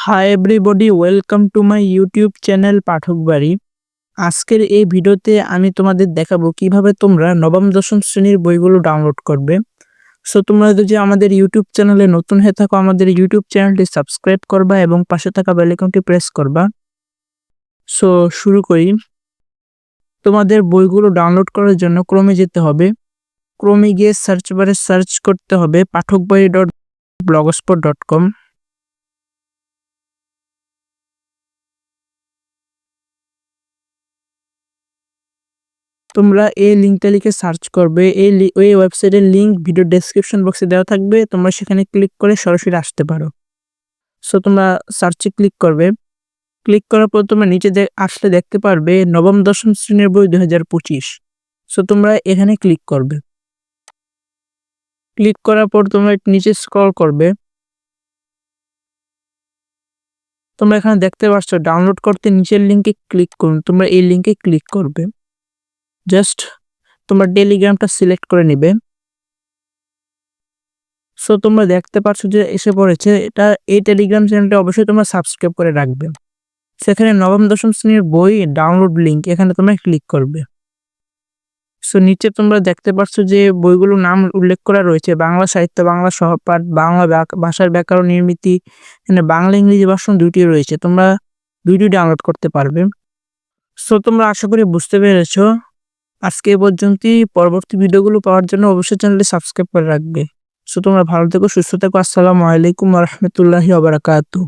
Hi everybody welcome to my YouTube channel পাঠক বাড়ি আজকের এই ভিডিওতে আমি তোমাদের দেখাবো কীভাবে তোমরা নবম, দশম শ্রেণির বইগুলো ডাউনলোড করবে। সো তোমরা যদি আমাদের ইউটিউব চ্যানেলে নতুন হয়ে থাকো, আমাদের ইউটিউব চ্যানেলটি সাবস্ক্রাইব করবা এবং পাশে থাকা বেলাইকনটি প্রেস করবা। সো শুরু করি। তোমাদের বইগুলো ডাউনলোড করার জন্য ক্রমে যেতে হবে। ক্রমে গিয়ে সার্চ বারে সার্চ করতে হবে পাঠক বই ডট ব্লগস্পট ডট কম তোমরা এই লিঙ্কটা লিখে সার্চ করবে। এই ওই ওয়েবসাইটের লিঙ্ক ভিডিও ডেসক্রিপশন বক্সে দেওয়া থাকবে। তোমরা সেখানে ক্লিক করে সরাসরি আসতে পারো। সো তোমরা সার্চে ক্লিক করবে। ক্লিক করার পর তোমরা নিচে আসলে দেখতে পারবে নবম, দশম শ্রেণির বই দু হাজার পঁচিশ। সো তোমরা এখানে ক্লিক করবে। ক্লিক করার পর তোমরা নিচে স্ক্রল করবে। তোমরা এখানে দেখতে পাচ্ছ ডাউনলোড করতে নিচের লিঙ্কে ক্লিক করুন। তোমরা এই লিঙ্কে ক্লিক করবে। জাস্ট তোমার টেলিগ্রামটা সিলেক্ট করে নিবে। সো তোমরা দেখতে পাচ্ছ যে এসে পড়েছে, এটা এই টেলিগ্রাম চ্যানেলটা অবশ্যই তোমরা সাবস্ক্রাইব করে রাখবে। সেখানে নবম, দশম শ্রেণির বই ডাউনলোড লিঙ্ক এখানে তোমরা ক্লিক করবে। সো নিচে তোমরা দেখতে পাচ্ছ যে বইগুলোর নাম উল্লেখ করা রয়েছে। বাংলা সাহিত্য, বাংলা সহপাঠ, বাংলা ভাষার ব্যাকরণ, নির্মিতি, এখানে বাংলা, ইংরেজি ভাষণ দুইটি রয়েছে। তোমরা দুইটি ডাউনলোড করতে পারবে। সো তোমরা আশা করি বুঝতে পেরেছ আজকে এ পর্যন্তই। পরবর্তী ভিডিওগুলো পাওয়ার জন্য অবশ্যই চ্যানেলটি সাবস্ক্রাইব করে রাখবে। সো তোমরা ভালো থেকো, সুস্থ থেকো। আসসালামু আলাইকুম রহমতুল্লাহি আবরাকাতু